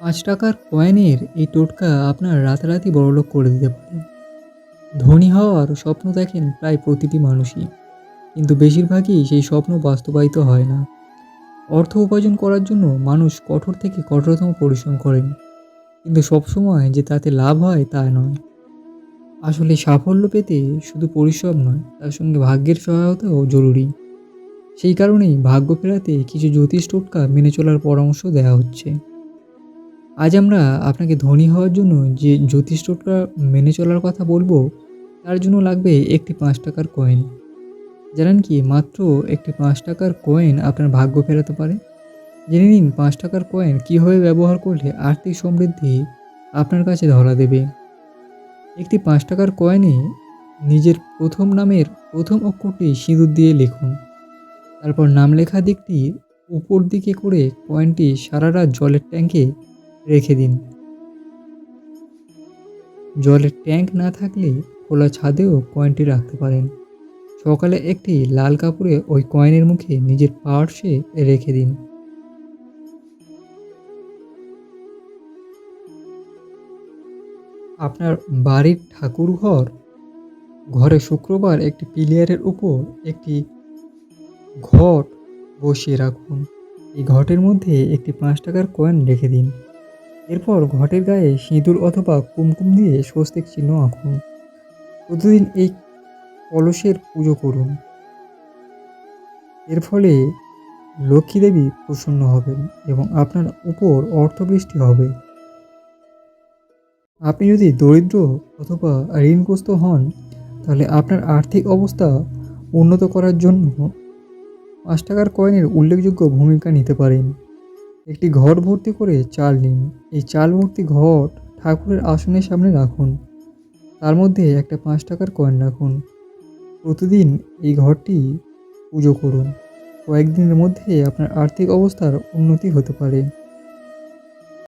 পাঁচ টাকার কয়েনের এই টোটকা আপনার রাতারাতি বড়লোক করে দিতে পারে। ধনী হওয়ার স্বপ্ন দেখেন প্রায় প্রতিটি মানুষই। কিন্তু বেশিরভাগই সেই স্বপ্ন বাস্তবায়িত হয় না। অর্থ উপার্জন করার জন্য মানুষ কঠোর থেকে কঠোরতম পরিশ্রম করেন। কিন্তু সবসময় যে তাতে লাভ হয় তা নয়। আসলে সাফল্য পেতে শুধু পরিশ্রম নয়, তার সঙ্গে ভাগ্যের সহায়তাও জরুরি। সেই কারণেই ভাগ্য ফেরাতে কিছু জ্যোতিষ টোটকা মেনে চলার পরামর্শ দেওয়া হচ্ছে। আজ আমরা আপনাকে ধনী হওয়ার জন্য যে জ্যোতিষ টোটকা মেনে চলার কথা বলব, তার জন্য লাগবে একটি পাঁচ টাকার কয়েন জানেন কি, মাত্র একটি পাঁচ টাকার কয়েন আপনার ভাগ্য ফেরাতে পারে। জেনে নিন, পাঁচ টাকার কয়েন কীভাবে ব্যবহার করলে আর্থিক সমৃদ্ধি আপনার কাছে ধরা দেবে। একটি পাঁচ টাকার কয়েনে নিজের প্রথম নামের প্রথম অক্ষরটি সিঁদুর দিয়ে লিখুন। তারপর নাম লেখা দিকটি উপর দিকে করে কয়েনটি সারা রাত জলের ট্যাঙ্কে রেখে দিন। জলের ট্যাঙ্ক না থাকলে খোলা ছাদেও কয়েনটি রাখতে পারেন। সকালে একটি লাল কাপড়ে ওই কয়েনের মুখে নিজের পার্সে রেখে দিন। আপনার বাড়ির ঠাকুর ঘর ঘরে শুক্রবার একটি পিলিয়ারের উপর একটি ঘট বসিয়ে রাখুন। এই ঘটের মধ্যে একটি পাঁচ টাকার কয়েন রেখে দিন। এরপর ঘটের গায়ে সিঁদুর অথবা কুমকুম দিয়ে স্বস্তিক চিহ্ন আঁকুন। প্রতিদিন এই কলসের পুজো করুন। এর ফলে লক্ষ্মী দেবী প্রসন্ন হবেন এবং আপনার উপর অর্থবৃষ্টি হবে। আপনি যদি দরিদ্র অথবা ঋণগ্রস্ত হন, তাহলে আপনার আর্থিক অবস্থা উন্নত করার জন্য পাঁচ টাকার কয়েনের উল্লেখযোগ্য ভূমিকা নিতে পারেন। একটি ঘট ভর্তি করে চাল নিন। এই চাল ভর্তি ঘট ঠাকুরের আসনের সামনে রাখুন। তার মধ্যে একটা পাঁচ টাকার কয়েন রাখুন। প্রতিদিন এই ঘরটি পুজো করুন। কয়েকদিনের মধ্যে আপনার আর্থিক অবস্থার উন্নতি হতে পারে।